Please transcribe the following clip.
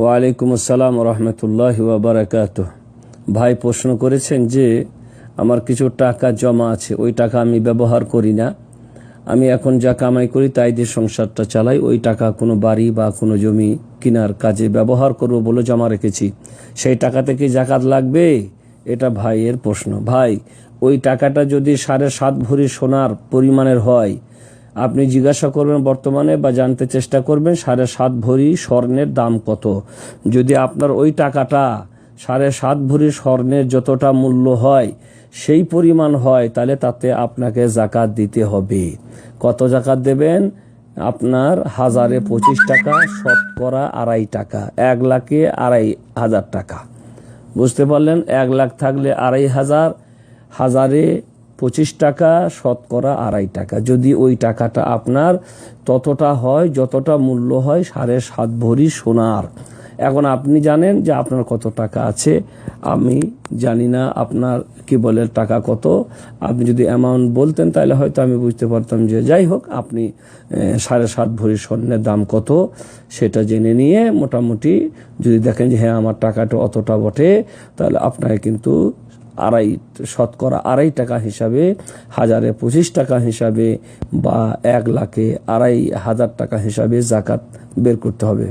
ওয়ালাইকুম আসসালাম রহমতুল্লাহ বারাকাত ভাই প্রশ্ন করেছেন যে, আমার কিছু টাকা জমা আছে, ওই টাকা আমি ব্যবহার করি না। আমি এখন যা কামাই করি তাই দিয়ে সংসারটা চালাই, ওই টাকা কোনো বাড়ি বা কোনো জমি কেনার কাজে ব্যবহার করব বলে জমা রেখেছি। সেই টাকা থেকে জাকাত লাগবে? এটা ভাইয়ের প্রশ্ন। ভাই, ওই টাকাটা যদি সাড়ে সাত ভরি সোনার পরিমাণের হয়, আপনি জিজ্ঞাসা করবেন বর্তমানে বা জানতে চেষ্টা করবেন সাড়ে সাত ভরি স্বর্ণের দাম কত। যদি আপনার ওই টাকাটা সাড়ে সাত ভরি স্বর্ণের যতটা মূল্য হয়, সেই পরিমাণ হয়, তাহলে তাতে আপনাকে জাকাত দিতে হবে। কত জাকাত দেবেন? আপনার হাজারে পঁচিশ টাকা, শতকরা আড়াই টাকা, এক লাখে আড়াই হাজার টাকা। বুঝতে পারলেন? এক লাখ থাকলে আড়াই হাজার, হাজারে পঁচিশ টাকা, শতকরা আড়াই টাকা। যদি ওই টাকাটা আপনার ততটা হয়, যতটা মূল্য হয়, সাড়ে সাত ভরি সোনার। এখন আপনি জানেন যে আপনার কত টাকা আছে। আমি জানি না আপনার কি বলে টাকা কত। আপনি যদি অ্যামাউন্ট বলতেন তাহলে হয়তো আমি বুঝতে পারতাম যে যাই হোক, আপনি সাড়ে সাত ভরি স্বর্ণের দাম কত সেটা জেনে নিয়ে মোটামুটি যদি দেখেন যে হ্যাঁ আমার টাকাটা অতটা বটে, তাহলে আপনাকে কিন্তু আড়াই, শতকরা আড়াই টাকা হিসাবে, হাজারে পঁচিশ টাকা হিসাবে বা এক লাখে আড়াই হাজার টাকা হিসাবে জাকাত বের করতে হবে।